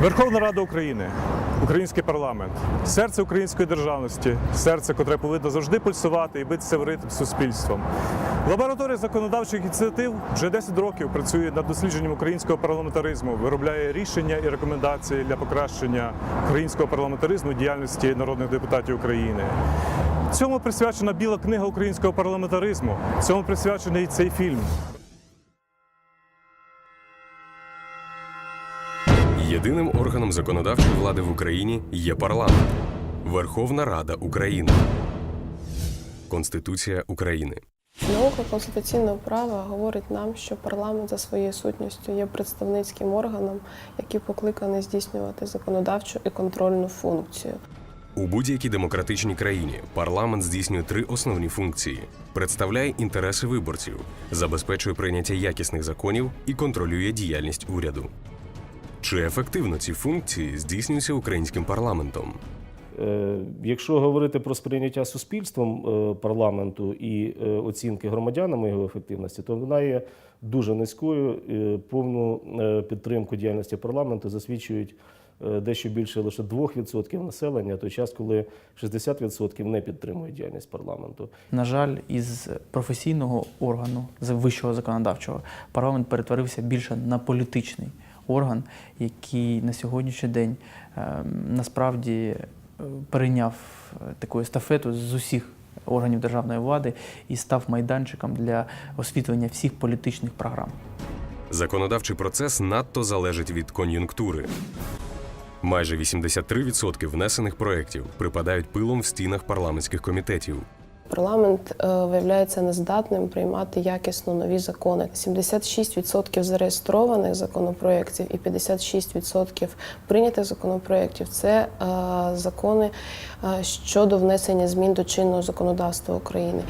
Верховна Рада України, український парламент, серце української державності, серце, котре повинно завжди пульсувати і битися в ритм суспільством. Лабораторія законодавчих ініціатив вже 10 років працює над дослідженням українського парламентаризму, виробляє рішення і рекомендації для покращення українського парламентаризму діяльності народних депутатів України. Цьому присвячена біла книга українського парламентаризму. Цьому присвячений цей фільм. Єдиним органом законодавчої влади в Україні є парламент Верховна Рада України. Конституція України. Наука конституційного права говорить нам, що парламент за своєю сутністю є представницьким органом, який покликаний здійснювати законодавчу і контрольну функцію. У будь-якій демократичній країні парламент здійснює три основні функції: представляє інтереси виборців, забезпечує прийняття якісних законів і контролює діяльність уряду. Чи ефективно ці функції здійснюються українським парламентом? Е, Якщо говорити про сприйняття суспільством е, парламенту і е, оцінки громадянами його ефективності, то вона є дуже низькою. Повну підтримку діяльності парламенту засвідчують дещо більше лише 2% населення, той час, коли 60% не підтримують діяльність парламенту. На жаль, із професійного органу з вищого законодавчого парламент перетворився більше на політичний орган, який на сьогоднішній день ем, насправді перейняв е, таку естафету з усіх органів державної влади і став майданчиком для освітлення всіх політичних програм. Законодавчий процес надто залежить від кон'юнктури. Майже 83% внесених проєктів припадають пилом в стінах парламентських комітетів. Парламент е, виявляється нездатним приймати якісно нові закони. 76% зареєстрованих законопроєктів і 56% прийнятих законопроєктів це е, закони е, щодо внесення змін до чинного законодавства України.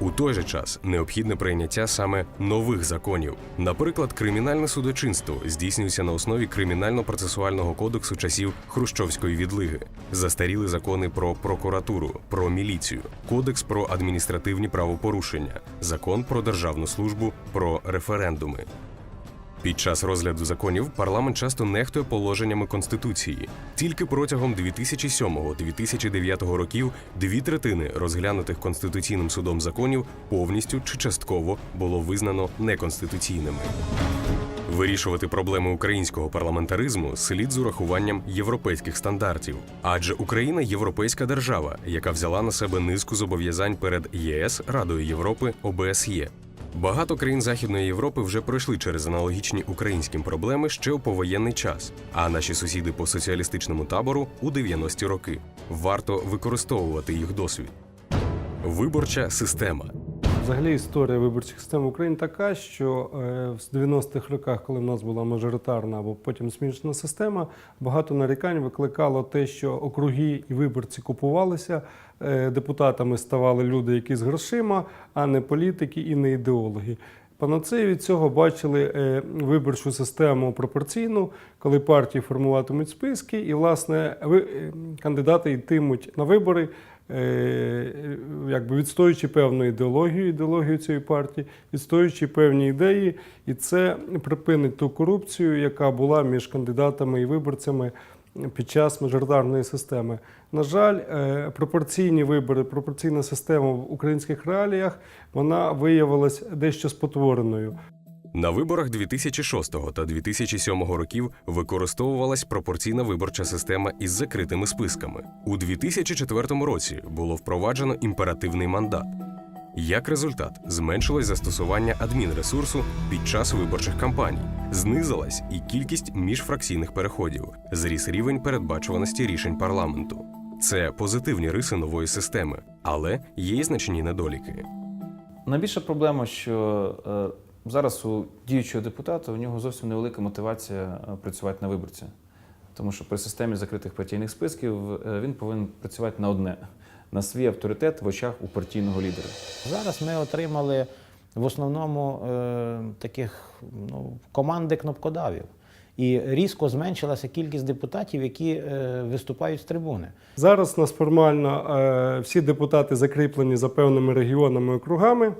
У той же час необхідне прийняття саме нових законів. Наприклад, кримінальне судочинство здійснюється на основі кримінально-процесуального кодексу часів Хрущовської відлиги, застаріли закони про прокуратуру, про міліцію, кодекс про адміністративні правопорушення, закон про державну службу, про референдуми. Під час розгляду законів парламент часто нехтує положеннями конституції. Тільки протягом 2007-2009 років дві третини розглянутих конституційним судом законів повністю чи частково було визнано неконституційними. Вирішувати проблеми українського парламентаризму слід з урахуванням європейських стандартів, адже Україна європейська держава, яка взяла на себе низку зобов'язань перед ЄС, Радою Європи, ОБСЄ. Багато країн Західної Європи вже пройшли через аналогічні українським проблеми ще у повоєнний час, а наші сусіди по соціалістичному табору у 90-ті роки. Варто використовувати їх досвід. Виборча система. Взагалі історія виборчих систем в Україні така, що е, в 90-х роках, коли в нас була мажоритарна або потім смішна система, багато нарікань викликало те, що округи і виборці купувалися, е, депутатами ставали люди, які з грошима, а не політики і не ідеологи. Панацею від цього бачили е, виборчу систему пропорційну, коли партії формуватимуть списки, і, власне, е, кандидати йтимуть на вибори, е, якби відстоюючи певну ідеологію, ідеологію цієї партії, відстоюючи певні ідеї, і це припинить ту корупцію, яка була між кандидатами і виборцями під час мажоритарної системи. На жаль, е, пропорційні вибори, пропорційна система в українських реаліях вона виявилась дещо спотвореною. На виборах 2006 та 2007 років використовувалась пропорційна виборча система із закритими списками. У 2004 році було впроваджено імперативний мандат. Як результат, зменшилось застосування адмінресурсу під час виборчих кампаній, знизилась і кількість міжфракційних переходів, зріс рівень передбачуваності рішень парламенту. Це позитивні риси нової системи, але є й значні недоліки. Найбільша проблема, що е, зараз у діючого депутата у нього зовсім невелика мотивація е, працювати на виборця. Тому що при системі закритих партійних списків е, він повинен працювати на одне на свій авторитет в очах у партійного лідера. Зараз ми отримали в основному е, таких ну, команди кнопкодавів. і різко зменшилася кількість депутатів, які е, виступають з трибуни. Зараз у нас формально е, всі депутати закріплені за певними регіонами округами,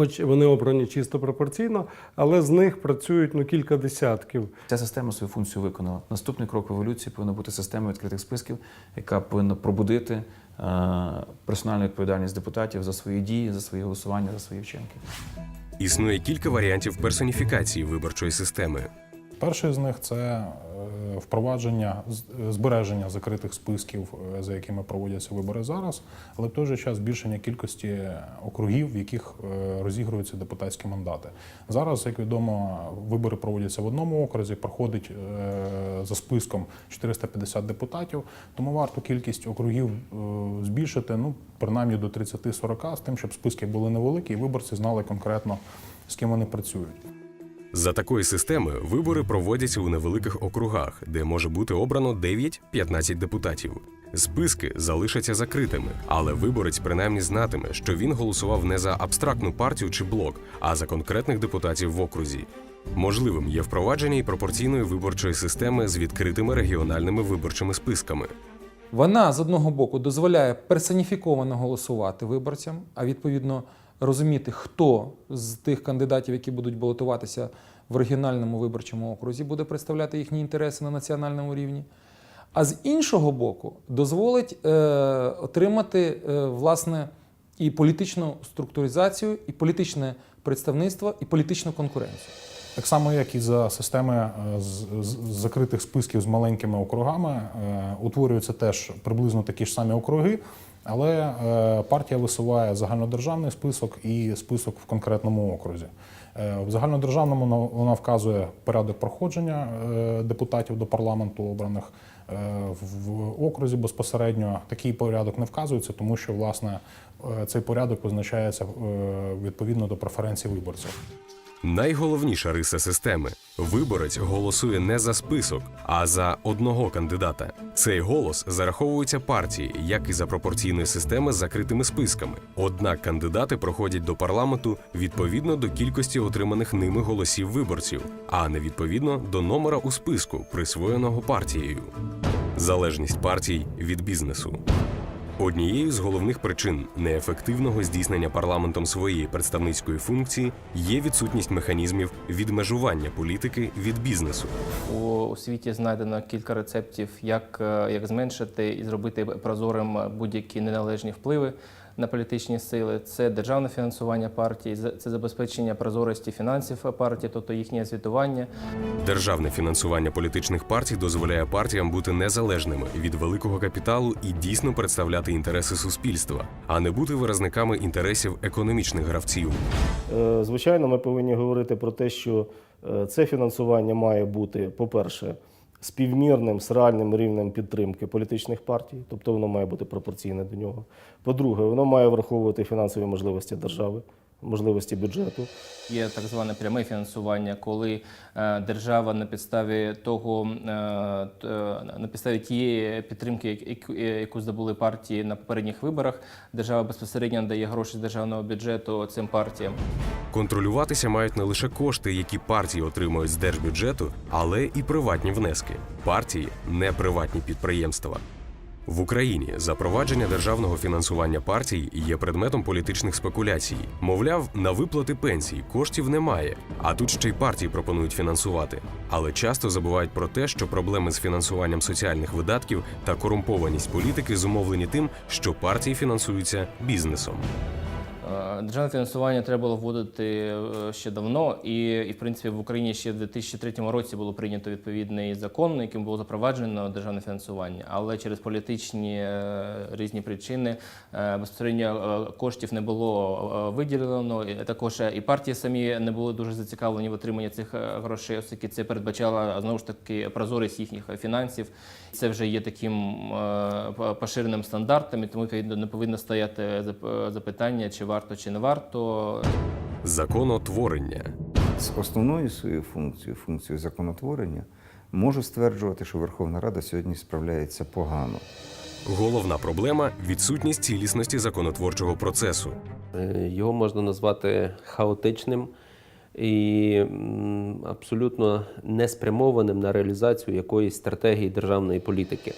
хоч вони обрані чисто пропорційно, але з них працюють ну, кілька десятків. Ця система свою функцію виконала. Наступний крок в еволюції повинна бути система відкритих списків, яка повинна пробудити е, персональну відповідальність депутатів за свої дії, за свої голосування, за свої вчинки. Існує кілька варіантів персоніфікації виборчої системи. Перший з них це е, впровадження збереження закритих списків, е, за якими проводяться вибори зараз, але в той же час збільшення кількості округів, в яких е, розігруються депутатські мандати. Зараз, як відомо, вибори проводяться в одному окрузі, проходить за списком 450 депутатів, тому варто кількість округів збільшити, ну принаймні до 30-40, з тим, щоб списки були невеликі, і виборці знали конкретно з ким вони працюють. За такої системи вибори проводяться у невеликих округах, де може бути обрано 9-15 депутатів. Списки залишаться закритими, але виборець принаймні знатиме, що він голосував не за абстрактну партію чи блок, а за конкретних депутатів в окрузі. Можливим є впровадження і пропорційної виборчої системи з відкритими регіональними виборчими списками. Вона з одного боку дозволяє персоніфіковано голосувати виборцям, а відповідно розуміти, хто з тих кандидатів, які будуть балотуватися в регіональному виборчому окрузі, буде представляти їхні інтереси на національному рівні. А з іншого боку, дозволить е, отримати е, власне і політичну структуризацію, і політичне представництво, і політичну конкуренцію. Так само, як і за системи е, з- закритих списків з маленькими округами, е, утворюються теж приблизно такі ж самі округи, але е, партія висуває загальнодержавний список і список в конкретному окрузі. Е, В загальнодержавному на- вона вказує порядок проходження е, депутатів до парламенту обраних. В окрузі безпосередньо такий порядок не вказується, тому що власне цей порядок визначається відповідно до преференцій виборців. Найголовніша риса системи виборець голосує не за список, а за одного кандидата. Цей голос зараховується партії, як і за пропорційної системи з закритими списками. Однак кандидати проходять до парламенту відповідно до кількості отриманих ними голосів виборців, а не відповідно до номера у списку, присвоєного партією. Залежність партій від бізнесу. Однією з головних причин неефективного здійснення парламентом своєї представницької функції є відсутність механізмів відмежування політики від бізнесу. У, світі знайдено кілька рецептів, як, е, як зменшити і зробити прозорим будь-які неналежні впливи на політичні сили. Це державне фінансування партій, за- це забезпечення прозорості фінансів партії, тобто їхнє звітування. Державне фінансування політичних партій дозволяє партіям бути незалежними від великого капіталу і дійсно представляти інтереси суспільства, а не бути виразниками інтересів економічних гравців. Е, Звичайно, ми повинні говорити про те, що е, це фінансування має бути, по-перше, співмірним з реальним рівнем підтримки політичних партій, тобто воно має бути пропорційне до нього. По-друге, воно має враховувати фінансові можливості держави, можливості бюджету. Є так зване пряме фінансування, коли е, держава на підставі того е, е, на підставі тієї підтримки, яку- яку здобули партії на попередніх виборах, держава безпосередньо надає гроші з державного бюджету цим партіям. Контролюватися мають не лише кошти, які партії отримують з держбюджету, але і приватні внески. Партії не приватні підприємства. В Україні запровадження державного фінансування партій є предметом політичних спекуляцій. Мовляв, на виплати пенсій коштів немає, а тут ще й партії пропонують фінансувати. Але часто забувають про те, що проблеми з фінансуванням соціальних видатків та корумпованість політики зумовлені тим, що партії фінансуються бізнесом. Е, Державне фінансування треба було вводити е, ще давно, і, і в принципі в Україні ще в 2003 році було прийнято відповідний закон, яким було запроваджено державне фінансування. Але через політичні е, різні причини безпосередньо коштів не було виділено. Також і партії самі не були дуже зацікавлені в отриманні цих грошей, оскільки це передбачало знову ж таки прозорість їхніх фінансів. Це вже є таким поширеним стандартом, і тому не повинно стояти зап- запитання, чи варто, чи не варто. Законотворення. З основною своєю функцією, функцією законотворення, можу стверджувати, що Верховна Рада сьогодні справляється погано. Головна проблема відсутність цілісності законотворчого процесу. Е, Його можна назвати хаотичним. І абсолютно не спрямованим на реалізацію якоїсь стратегії державної політики.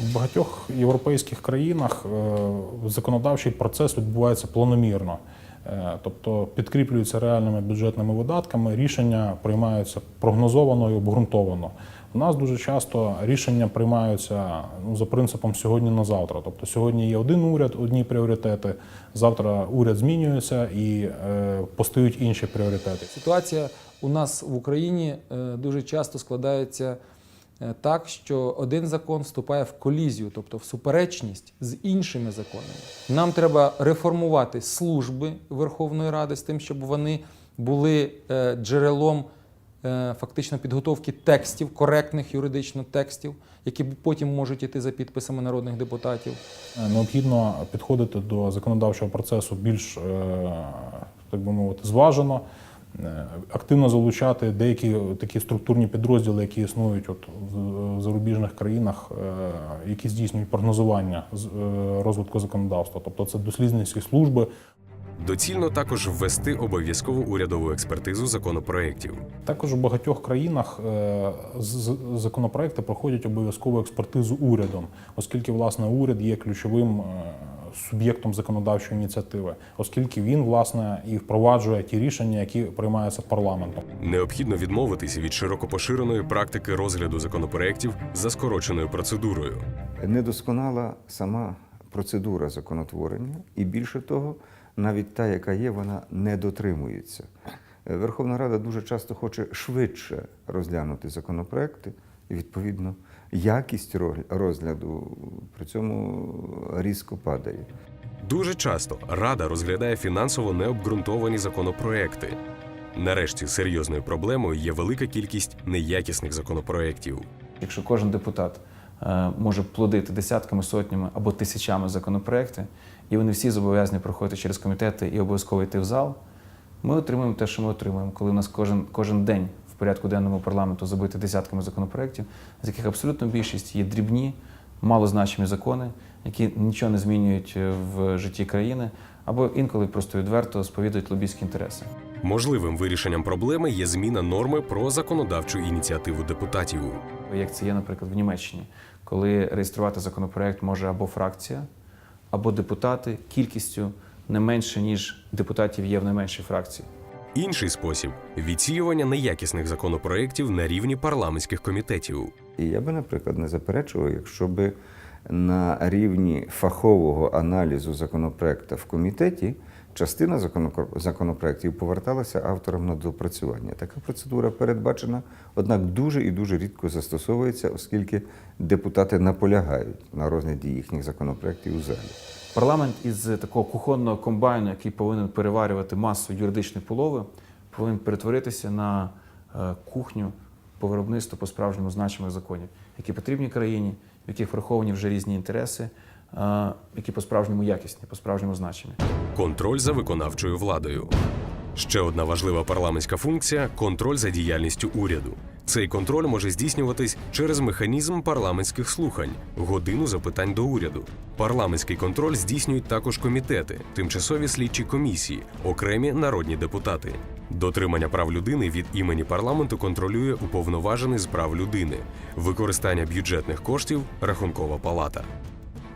В багатьох європейських країнах е, законодавчий процес відбувається планомірно. Е, Тобто підкріплюються реальними бюджетними видатками, рішення приймаються прогнозовано і обґрунтовано. У нас дуже часто рішення приймаються ну, за принципом сьогодні на завтра. Тобто сьогодні є один уряд, одні пріоритети, завтра уряд змінюється і е, постають інші пріоритети. Ситуація у нас в Україні е, дуже часто складається е, так, що один закон вступає в колізію, тобто в суперечність з іншими законами. Нам треба реформувати служби Верховної Ради з тим, щоб вони були е, джерелом фактично підготовки текстів, коректних юридично текстів, які потім можуть іти за підписами народних депутатів. Е, Необхідно підходити до законодавчого процесу більш, е, так би мовити, зважено, е, активно залучати деякі такі структурні підрозділи, які існують от в зарубіжних країнах, е, які здійснюють прогнозування е, розвитку законодавства. Тобто це дослідницькі служби, Доцільно також ввести обов'язкову урядову експертизу законопроєктів. Також у багатьох країнах е, законопроекти проходять обов'язкову експертизу урядом, оскільки власне уряд є ключовим е, суб'єктом законодавчої ініціативи, оскільки він власне і впроваджує ті рішення, які приймаються парламентом. Необхідно відмовитися від широко поширеної практики розгляду законопроєктів за скороченою процедурою. Недосконала сама процедура законотворення, і більше того, навіть та, яка є, вона не дотримується. Е, Верховна Рада дуже часто хоче швидше розглянути законопроекти, і відповідно якість розгляду при цьому різко падає. Дуже часто Рада розглядає фінансово необґрунтовані законопроекти. Нарешті серйозною проблемою є велика кількість неякісних законопроєктів. Якщо кожен депутат може плодити десятками, сотнями або тисячами законопроекти, і вони всі зобов'язані проходити через комітети і обов'язково йти в зал, ми отримуємо те, що ми отримуємо, коли у нас кожен, кожен день в порядку денному парламенту забити десятками законопроєктів, з яких абсолютно більшість є дрібні, малозначимі закони, які нічого не змінюють е, в житті країни, або інколи просто відверто сповідують лобійські інтереси. Можливим вирішенням проблеми є зміна норми про законодавчу ініціативу депутатів. як це є, наприклад, в Німеччині, коли реєструвати законопроект може або фракція, або депутати кількістю не менше, ніж депутатів є в найменшій фракції. Інший спосіб відсіювання неякісних законопроєктів на рівні парламентських комітетів. І я би, наприклад, не заперечував, якщо би на рівні фахового аналізу законопроекту в комітеті частина законопроектів поверталася авторам на допрацювання. Така процедура передбачена, однак дуже і дуже рідко застосовується, оскільки депутати наполягають на розгляді їхніх законопроектів у залі. Парламент із такого кухонного комбайну, який повинен переварювати масу юридичної полови, повинен перетворитися на е, кухню по виробництву по справжньому значимих законів, які потрібні країні, в яких враховані вже різні інтереси, які по-справжньому якісні, по-справжньому значимі. Контроль за виконавчою владою. Ще одна важлива парламентська функція контроль за діяльністю уряду. Цей контроль може здійснюватись через механізм парламентських слухань, годину запитань до уряду. Парламентський контроль здійснюють також комітети, тимчасові слідчі комісії, окремі народні депутати. Дотримання прав людини від імені парламенту контролює уповноважений з прав людини, використання бюджетних коштів Рахункова палата.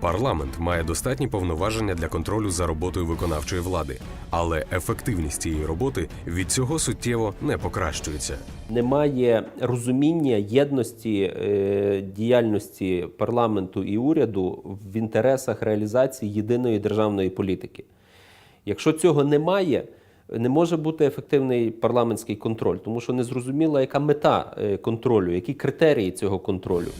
Парламент має достатні повноваження для контролю за роботою виконавчої влади, але ефективність цієї роботи від цього суттєво не покращується. Немає розуміння єдності е, діяльності парламенту і уряду в інтересах реалізації єдиної державної політики. Якщо цього немає, не може бути ефективний парламентський контроль, тому що не зрозуміла, яка мета е, контролю, які критерії цього контролю.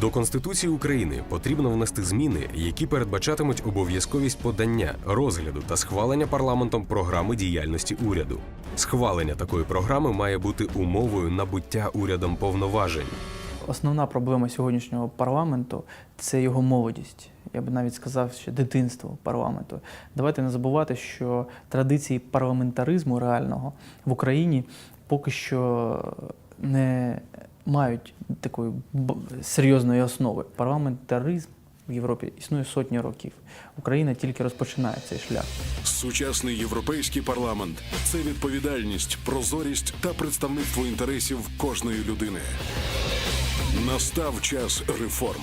До Конституції України потрібно внести зміни, які передбачатимуть обов'язковість подання, розгляду та схвалення парламентом програми діяльності уряду. Схвалення такої програми має бути умовою набуття урядом повноважень. Основна проблема сьогоднішнього парламенту це його молодість. Я б навіть сказав, що дитинство парламенту. Давайте не забувати, що традиції парламентаризму реального в Україні поки що не мають такої серйозної основи. Парламентаризм в Європі існує сотні років. Україна тільки розпочинає цей шлях. Сучасний європейський парламент це відповідальність, прозорість та представництво інтересів кожної людини. Настав час реформ.